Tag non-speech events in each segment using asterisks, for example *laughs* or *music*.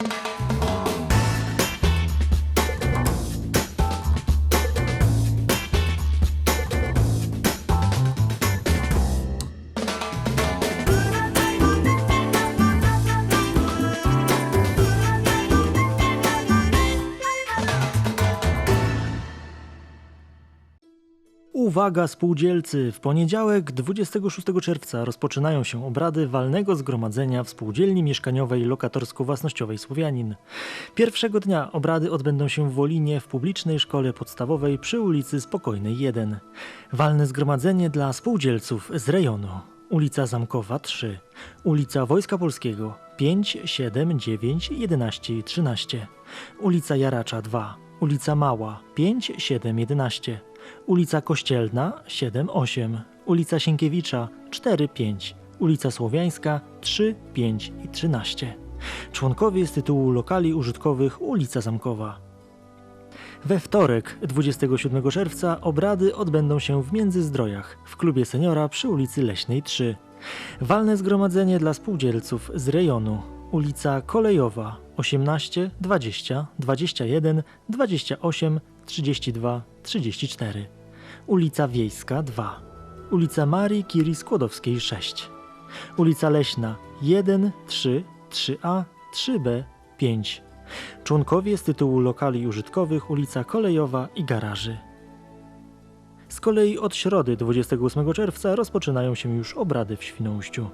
thank you. Uwaga spółdzielcy! W poniedziałek 26 czerwca rozpoczynają się obrady walnego zgromadzenia w Spółdzielni Mieszkaniowej Lokatorsko-Własnościowej Słowianin. Pierwszego dnia obrady odbędą się w Wolinie w publicznej szkole podstawowej przy ulicy Spokojnej 1. Walne zgromadzenie dla spółdzielców z rejonu. Ulica Zamkowa 3, ulica Wojska Polskiego 5, 7, 9, 11 i 13, ulica Jaracza 2, ulica Mała 5, 7, 11, ulica Kościelna 7, 8, ulica Sienkiewicza 4, 5, ulica Słowiańska 3, 5 i 13. Członkowie z tytułu lokali użytkowych ulica Zamkowa. We wtorek, 27 czerwca, obrady odbędą się w Międzyzdrojach, w klubie seniora przy ulicy Leśnej 3. Walne zgromadzenie dla spółdzielców z rejonu. Ulica Kolejowa 18, 20, 21, 28, 32, 34. Ulica Wiejska 2. Ulica Marii Curie Skłodowskiej 6. Ulica Leśna 1, 3, 3A, 3B, 5. Członkowie z tytułu lokali użytkowych ulica Kolejowa i garaży. Z kolei od środy 28 czerwca rozpoczynają się już obrady w Świnoujściu.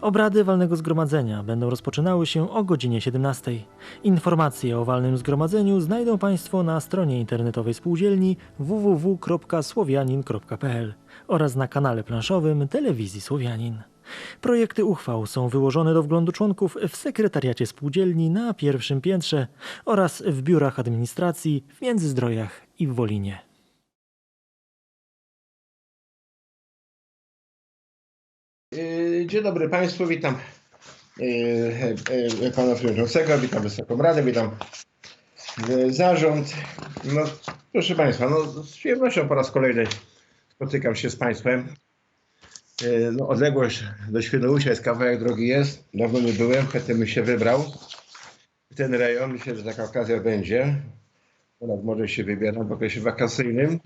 Obrady walnego zgromadzenia będą rozpoczynały się o godzinie 17. Informacje o walnym zgromadzeniu znajdą Państwo na stronie internetowej spółdzielni www.słowianin.pl oraz na kanale planszowym Telewizji Słowianin. Projekty uchwał są wyłożone do wglądu członków w sekretariacie spółdzielni na pierwszym piętrze oraz w biurach administracji w Międzyzdrojach i w Wolinie. Dzień dobry Państwu, witam yy, yy, Pana Przewodniczącego, witam Wysoką Radę, witam Zarząd. No, proszę Państwa, no, z przyjemnością po raz kolejny spotykam się z Państwem. No, odległość do Świnoujścia jest kawałek drogi jest, dawno nie byłem, chętnie się wybrał ten rejon, myślę, że taka okazja będzie. Ponad może się wybieram w okresie wakacyjnym.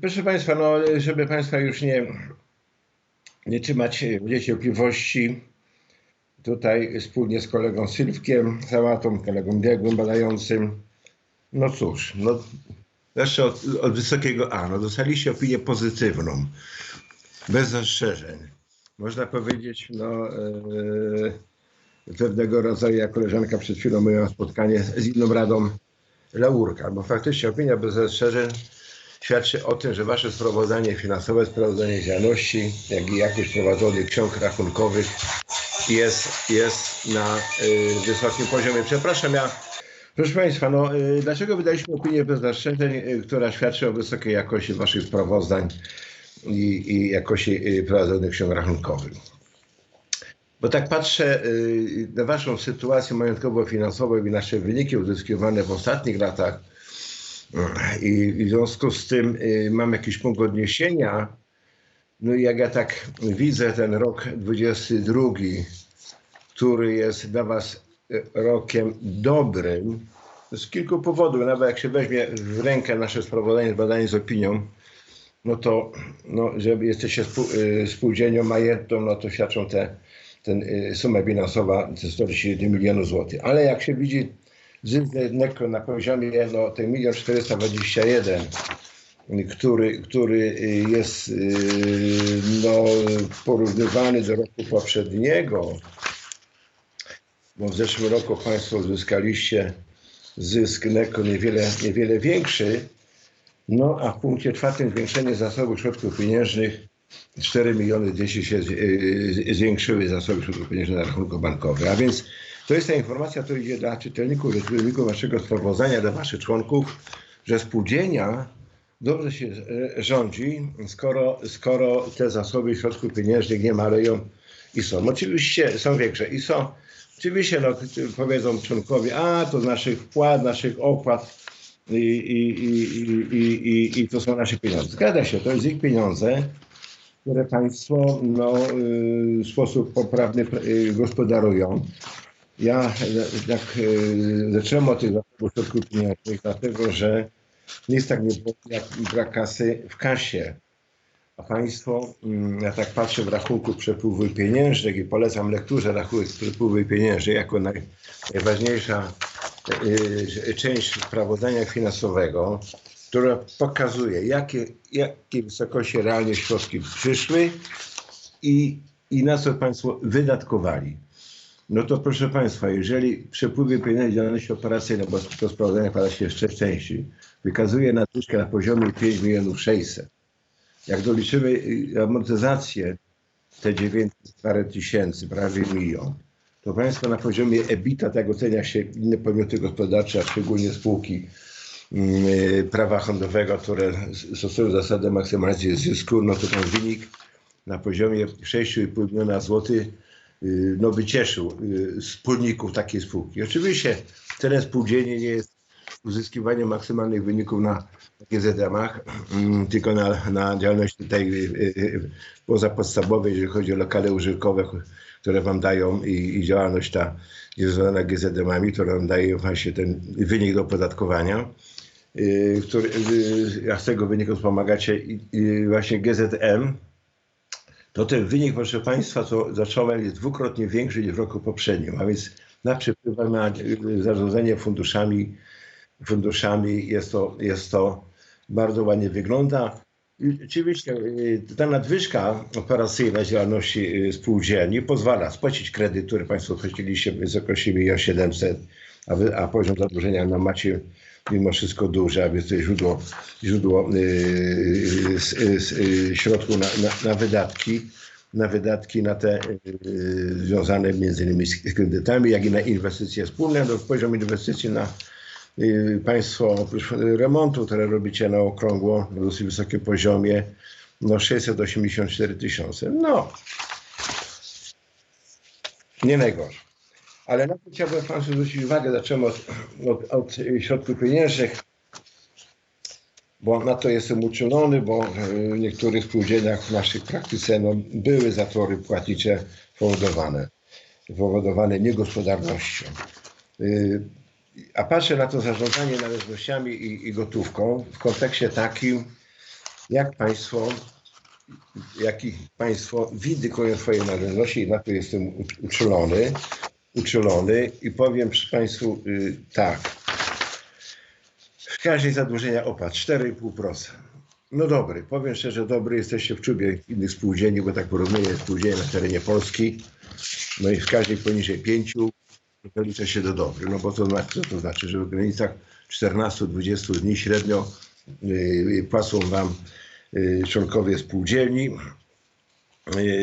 Proszę Państwa, no, żeby Państwa już nie, nie trzymać niecierpliwości, tutaj wspólnie z kolegą Sylwkiem Sałatą, kolegą biegłym badającym, no cóż, no, zacznę od, od wysokiego A, no, dostaliście opinię pozytywną, bez zastrzeżeń. Można powiedzieć, no, yy, pewnego rodzaju, jak koleżanka przed chwilą miała spotkanie z inną radą Laurka, bo faktycznie opinia bez zastrzeżeń świadczy o tym, że wasze sprawozdanie finansowe, sprawozdanie działalności, jak i jakość prowadzonych ksiąg rachunkowych jest, jest na y, wysokim poziomie. Przepraszam, ja, proszę Państwa, no, y, dlaczego wydaliśmy opinię bez zastrzeżeń, y, która świadczy o wysokiej jakości waszych sprawozdań i, i jakości y, prowadzonych ksiąg rachunkowych? Bo tak patrzę y, na waszą sytuację majątkowo-finansową i nasze wyniki uzyskiwane w ostatnich latach, i w związku z tym y, mam jakiś punkt odniesienia. No i jak ja tak widzę ten rok 22, który jest dla Was y, rokiem dobrym, z kilku powodów, nawet jak się weźmie w rękę nasze sprawozdanie, badanie z opinią, no to, no, że jesteście y, spółdzielnią majętną, no to świadczą te, ten suma finansowa, te 131 milionów złotych. Ale jak się widzi zysk netto na poziomie no, ten 1 421 który, który y, jest y, no, porównywany do roku poprzedniego, bo w zeszłym roku Państwo uzyskaliście zysk netto niewiele, niewiele większy, no a w punkcie czwartym zwiększenie zasobów środków pieniężnych. 4 miliony 200 się y, zwiększyły zasoby środków pieniężnych na rachunku bankowym. A więc to jest ta informacja, która idzie dla czytelników, dla czytelników waszego sprawozdania, dla waszych członków, że spółdzielnia dobrze się e, rządzi, skoro, skoro te zasoby środków pieniężnych nie maleją i są. Oczywiście są większe i są. Oczywiście no, powiedzą członkowie, a to z naszych wpłat, naszych opłat i, i, i, i, to są nasze pieniądze. Zgadza się, to jest ich pieniądze, które państwo no, y, w sposób poprawny y, gospodarują. Ja jak e, zacząłem od tych zasobów środków pieniężnych, dlatego że nic tak nie jak brak kasy w kasie. A państwo, mm, ja tak patrzę w rachunku przepływu pieniężnych i polecam lekturze rachunek przepływu pieniężnych jako naj, najważniejsza y, część sprawozdania finansowego, która pokazuje, jakie, jakie wysokości realnie środki przyszły i, i na co państwo wydatkowali. No to proszę Państwa, jeżeli przepływy pieniędzy działalności operacyjnej, bo to sprawozdanie składa się z trzech części, wykazuje nadwyżkę na poziomie 5 milionów 600. Jak doliczymy y, amortyzację, te 9 parę tysięcy, prawie milion, to Państwo na poziomie EBITA, tak ocenia się inne podmioty gospodarcze, a szczególnie spółki mm, prawa handlowego, które stosują zasadę maksymalizacji zysku, no to ten wynik na poziomie 6,5 miliona złotych y, no by cieszył y, wspólników takiej spółki. Oczywiście celem spółdzielni nie jest uzyskiwanie maksymalnych wyników na GZM-ach, mm, tylko na, na działalności tej y, y, pozapodstawowej, jeżeli chodzi o lokale użytkowe, które wam dają i, i działalność ta związana GZM-ami, która daje właśnie ten wynik do opodatkowania. y, Który, y, z tego wyniku wspomagacie właśnie GZM, to ten wynik, proszę Państwa, co zacząłem, jest dwukrotnie większy niż w roku poprzednim, a więc na przepływach na zarządzanie funduszami, funduszami jest to, jest to bardzo ładnie wygląda. Oczywiście y, ta nadwyżka operacyjna działalności y, spółdzielni pozwala spłacić kredyt, który Państwo określiliście w wysokości 1 700 a, wy, a poziom zadłużenia na macie mimo wszystko duży, a więc to jest źródło, źródło y, y, y, y, środków na, na, na wydatki, na wydatki na te y, związane między innymi z kredytami, jak i na inwestycje wspólne. No, poziom inwestycji na y, państwo oprócz remontu, które robicie na okrągło, na dosyć wysokim poziomie, no 684 tysiące. No, nie najgorzej. Ale na to chciałbym Państwu zwrócić uwagę, zacząłem od, od, od środków pieniężnych, bo na to jestem uczulony, bo w niektórych spółdzielniach w naszej praktyce no, były zatory płatnicze powodowane, powodowane niegospodarnością. Y, A patrzę na to zarządzanie należnościami i, i gotówką w kontekście takim, jak państwo, jaki państwo windykują swoje należności i na to jestem uczulony, uczulony i powiem Państwu y, tak. W każdej zadłużenia opłat 4,5%. No dobry, powiem szczerze, dobry jesteście w czubie innych spółdzielni, bo tak porównuję spółdzielnie na terenie Polski. No i w każdej poniżej 5 to liczę się do dobry. No bo to znaczy, co to znaczy, że w granicach 14-20 dni średnio y, płacą Wam y, członkowie spółdzielni, y,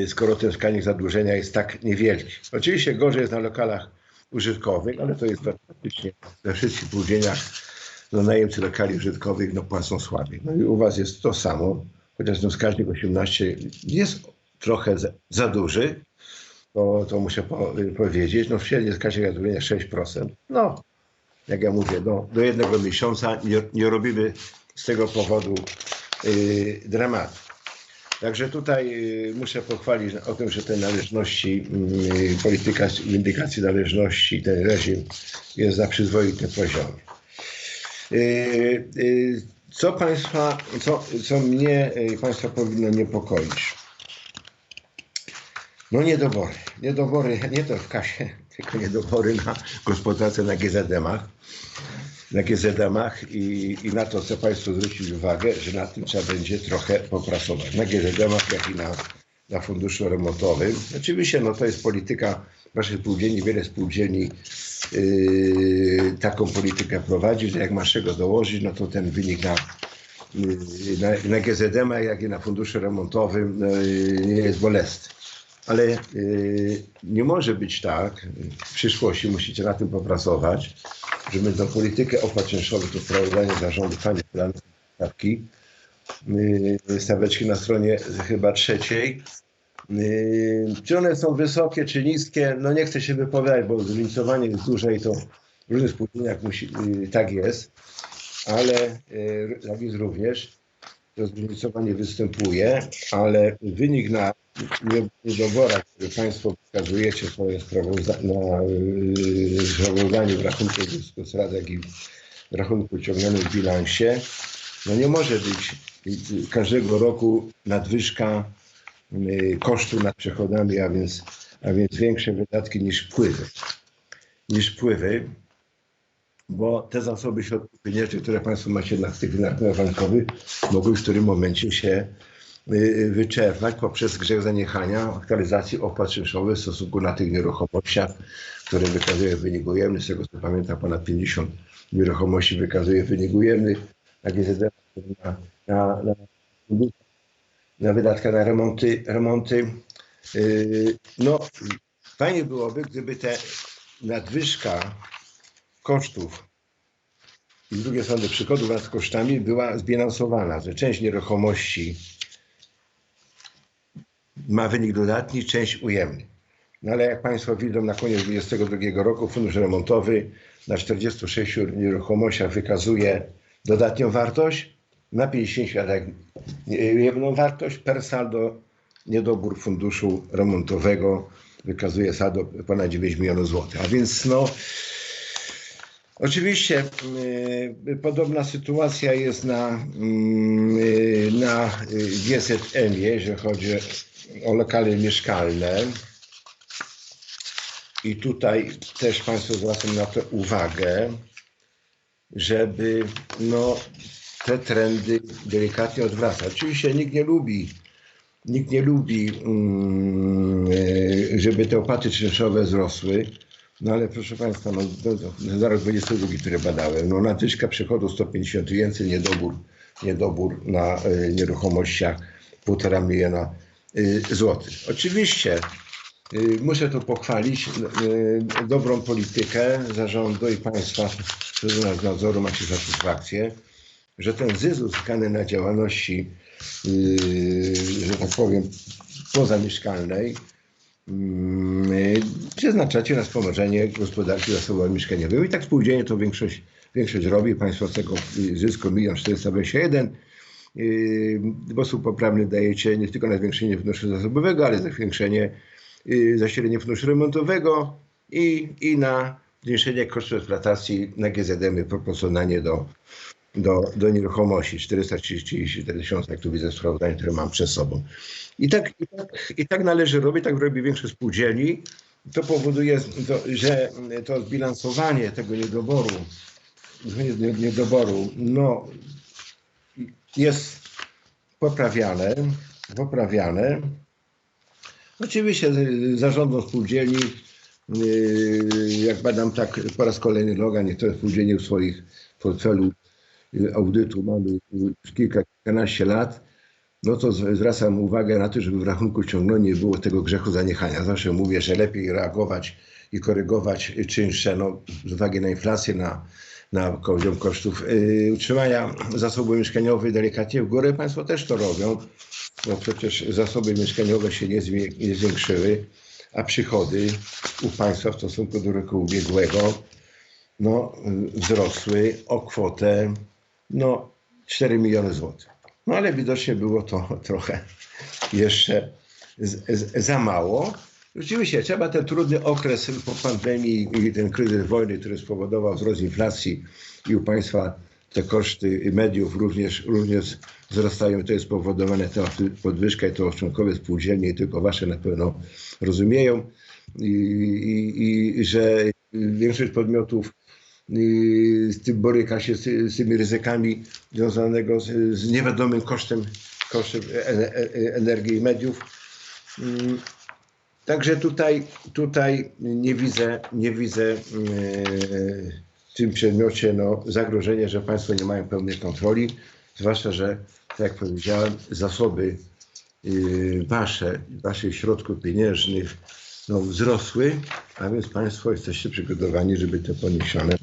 skoro ten wskaźnik zadłużenia jest tak niewielki. Oczywiście gorzej jest na lokalach użytkowych, ale to jest praktycznie we wszystkich spółdzielniach no, najemcy lokali użytkowych no, płacą słabiej. No i u Was jest to samo, chociaż ten wskaźnik 18 jest trochę za, za duży, to, to muszę po, powiedzieć. No w średniej wskaźnik zadłużenia 6%. No, jak ja mówię, do, do jednego miesiąca nie, nie robimy z tego powodu yy, dramatu. Także tutaj y, muszę pochwalić o tym, że te należności, y, polityka windykacji należności, ten reżim jest na przyzwoitym poziomie. Y, Co Państwa, co, co mnie Państwa powinno niepokoić? No niedobory. Niedobory, nie to w kasie, *laughs* tylko niedobory na gospodarce na GZM-ach. Na GZM-ach i, i na to chcę Państwu zwrócić uwagę, że na tym trzeba będzie trochę popracować. Na GZM-ach, jak i na, na funduszu remontowym. Oczywiście no, to jest polityka naszych spółdzielni, wiele spółdzielni yy, taką politykę prowadzi, że jak masz czego dołożyć, no to ten wynik na, yy, na, na GZM, jak i na funduszu remontowym no, yy, nie jest bolesny. Ale yy, nie może być tak, w przyszłości musicie na tym popracować, żeby tą politykę opłat czynszowych, to wprowadzanie zarządu planów stawki, yy, staweczki na stronie chyba trzeciej. Yy, Czy one są wysokie, czy niskie? No nie chcę się wypowiadać, bo zróżnicowanie jest duże i to w różnych spółdzielniach musi, yy, tak jest, ale tak jest również. To zróżnicowanie występuje, ale wynik na nie- niedoborach, które Państwo pokazujecie w swoim yy, sprawozdaniu w rachunku z rad, jak i w rachunku ciągionym w bilansie, no nie może być każdego roku nadwyżka yy, kosztu nad przychodami, a więc, a więc większe wydatki niż wpływy. Niż wpływy bo te zasoby środków pieniężnych, które Państwo macie na tych rachunkach bankowych, mogły w którym momencie się y, wyczerpać poprzez grzech zaniechania aktualizacji opłat czynszowych w stosunku na tych nieruchomościach, które wykazuje wynik ujemny. Z tego co pamiętam, ponad 50 nieruchomości wykazuje wynik ujemny. Tak jest na, na, na, na na remonty. remonty. Yy, No, fajnie byłoby, gdyby te nadwyżka kosztów i z drugiej strony przychodów nad kosztami była zbilansowana, że część nieruchomości ma wynik dodatni, część ujemny. No ale jak Państwo widzą, na koniec 2022 roku fundusz remontowy na 46 nieruchomościach wykazuje dodatnią wartość, na 50 tak ujemną wartość, per saldo niedobór funduszu remontowego wykazuje saldo ponad 9 milionów złotych. A więc no, Oczywiście y, podobna sytuacja jest na, y, na y, GZM, jeżeli chodzi o lokale mieszkalne. I tutaj też Państwo zwracam na to uwagę, żeby no, te trendy delikatnie odwracać. Oczywiście nikt nie lubi, nikt nie lubi, mm, żeby te opłaty czynszowe wzrosły. No ale proszę Państwa, no, do, do, za rok 22, który badałem, no nadwyżka przychodu 150 tysięcy, niedobór, niedobór na y, nieruchomościach 1,5 miliona y, złotych. Oczywiście y, muszę tu pochwalić y, dobrą politykę zarządu i Państwa z nadzoru macie satysfakcję, że ten zysk uzyskany na działalności, y, że tak powiem, pozamieszkalnej Mm, przeznaczacie na wspomożenie gospodarki zasobami mieszkaniowymi. I tak spółdzielnie to większość, większość robi. Państwo z tego zysku 1 421 yy, w sposób poprawny dajecie nie tylko na zwiększenie funduszu zasobowego, ale zwiększenie, yy, zasilenie funduszu remontowego i, i na zmniejszenie kosztów eksploatacji na GZM proporcjonalnie do, do, do nieruchomości 434 tysiące, jak tu widzę w sprawozdaniu, które mam przed sobą. I tak, i, tak, I tak należy robić, tak robi większość spółdzielni. To powoduje, to, że to zbilansowanie tego niedoboru, nie- niedoboru no, jest poprawiane, poprawiane. Oczywiście z- zarządom spółdzielni, yy, jak badam tak po raz kolejny loga, niektóre spółdzielnie w swoich portfelu audytu mamy kilka, kilkanaście lat, no to zwracam uwagę na to, żeby w rachunku ciągłym nie było tego grzechu zaniechania. Zawsze mówię, że lepiej reagować i korygować czynsze, no, z uwagi na inflację, na, na poziom kosztów yy, utrzymania zasobu mieszkaniowych delikatnie w górę. Państwo też to robią, no przecież zasoby mieszkaniowe się nie, nie zwiększyły, a przychody u państwa w stosunku do roku ubiegłego no, wzrosły o kwotę no, 4 miliony złotych. No ale widocznie było to *laughs* trochę jeszcze z, z, za mało. Rzeczywiście trzeba ten trudny okres po pandemii i ten kryzys wojny, który spowodował wzrost inflacji i u państwa te koszty mediów również, również wzrastają. To jest spowodowane tą podwyżka i to członkowie spółdzielni, tylko wasze na pewno rozumieją. I, i, i że większość podmiotów z tym boryka się z, z tymi ryzykami związanego z, z niewiadomym kosztem, kosztem e- e- energii i mediów. Mm, Także tutaj, tutaj nie widzę, nie widzę e, w tym przedmiocie no, zagrożenia, że Państwo nie mają pełnej kontroli, zwłaszcza, że tak jak powiedziałem, zasoby y, wasze, waszych środków pieniężnych no, wzrosły, a więc Państwo jesteście przygotowani, żeby te poniesione,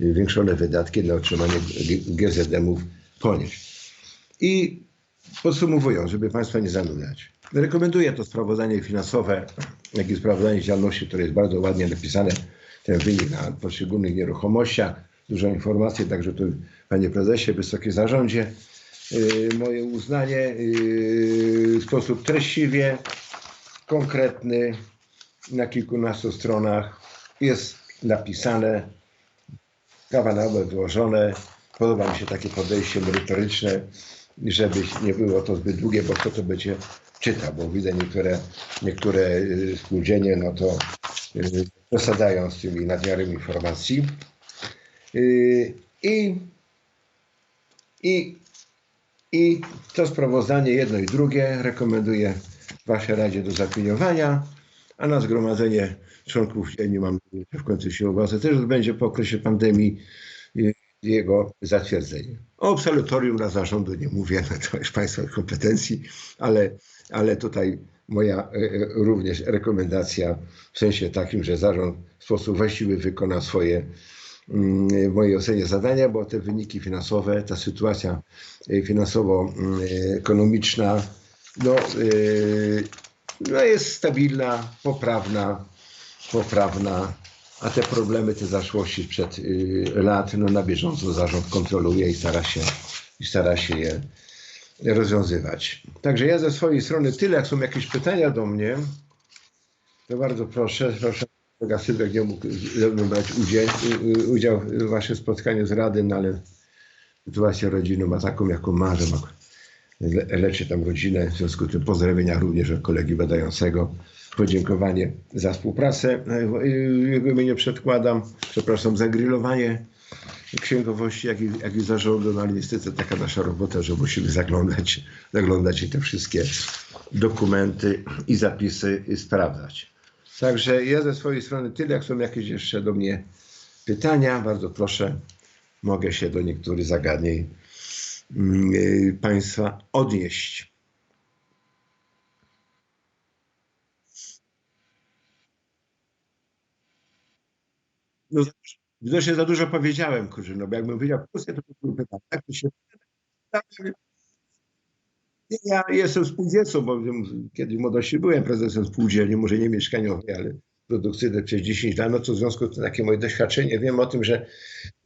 zwiększone wydatki na utrzymanie G- GZM-ów ponieść. I podsumowując, żeby Państwa nie zanudzać. Rekomenduję to sprawozdanie finansowe, jak i sprawozdanie działalności, które jest bardzo ładnie napisane, ten wynik na poszczególnych nieruchomościach, dużo informacji, także tu Panie Prezesie, Wysoki Zarządzie. y, moje uznanie y, w sposób treściwie, konkretny, na kilkunastu stronach jest napisane, kawa na obec wyłożone. Podoba mi się takie podejście merytoryczne, żeby nie było to zbyt długie, bo kto to będzie czytał, bo widzę niektóre, niektóre y, spółdzielnie, no to y, przesadają z tymi nadmiarem informacji. Y, I, i, I to sprawozdanie jedno i drugie rekomenduję Waszej Radzie do zaopiniowania, a na zgromadzenie członków, nie mam w końcu się uwadze, też odbędzie po okresie pandemii y, jego zatwierdzenie. O absolutorium dla zarządu nie mówię, no *laughs* to jest Państwa kompetencji, ale, ale tutaj moja e, e, również rekomendacja w sensie takim, że zarząd w sposób właściwy wykona swoje mm, w mojej ocenie zadania, bo te wyniki finansowe, ta sytuacja finansowo-ekonomiczna no, no jest stabilna, poprawna, poprawna, a te problemy, te zaszłości sprzed y, lat, no na bieżąco zarząd kontroluje i stara się, i stara się je rozwiązywać. Także ja ze swojej strony tyle, jak są jakieś pytania do mnie, to bardzo proszę, proszę, kolega Sylwek nie mógł brać udział, udział w waszym spotkaniu z Rady, no ale sytuacja rodziny ma taką, jaką ma, że ma, le- leczy tam rodzinę, w związku z tym pozdrowienia również od kolegi badającego. Podziękowanie za współpracę e, w jego imieniu przedkładam. Przepraszam za grillowanie księgowości, jak i, jak i zarządu, no ale niestety taka nasza robota, że musimy zaglądać, zaglądać i te wszystkie dokumenty i zapisy i sprawdzać. Także ja ze swojej strony tyle, jak są jakieś jeszcze do mnie pytania, bardzo proszę, mogę się do niektórych zagadnień Państwa odnieść. No, widocznie za dużo powiedziałem, kurczę, no bo jakbym powiedział krótkie, to by były pytania. Tak to się... Ja jestem spółdzielcą, bo wiem, kiedy w młodości byłem prezesem spółdzielni, może nie mieszkaniowej, ale produkcyjnej przez 10 lat, no to w związku z tym takie moje doświadczenie, wiem o tym, że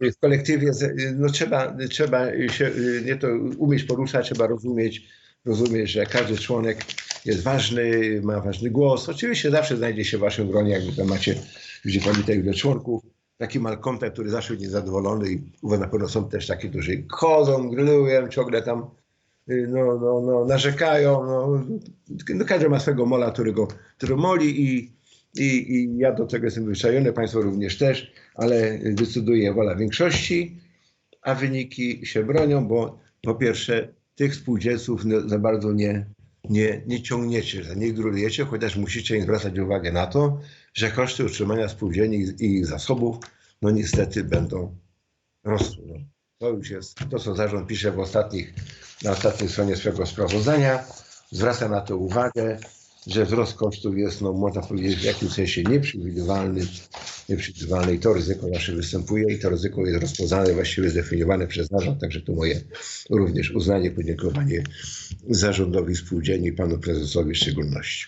w kolektywie no trzeba, trzeba się nie to umieć poruszać, trzeba rozumieć, rozumieć, że każdy członek jest ważny, ma ważny głos. Oczywiście zawsze znajdzie się w waszym gronie, jakby tam macie gdzie pamiętaj ile członków, taki malkontent, który zawsze jest niezadowolony i na pewno są też takie, którzy chodzą, grillują, ciągle tam y, no, no, no, narzekają. No, no, każdy ma swego mola, którego, który moli i, i, i ja do tego jestem wyczajony, państwo również też, ale decyduje wola większości, a wyniki się bronią, bo po pierwsze tych spółdzielców no, za bardzo nie, nie, nie ciągniecie, za nie grulujecie, chociaż musicie im zwracać uwagę na to, że koszty utrzymania spółdzielni i ich zasobów, no niestety będą rosły. No, to już jest to, co zarząd pisze w ostatnich, na ostatniej stronie swojego sprawozdania. Zwraca na to uwagę, że wzrost kosztów jest, no można powiedzieć, w jakimś sensie nieprzewidywalny, nieprzewidywalny i to ryzyko nasze występuje i to ryzyko jest rozpoznane, właściwie zdefiniowane przez zarząd, także to moje również uznanie, podziękowanie zarządowi spółdzielni, panu prezesowi w szczególności.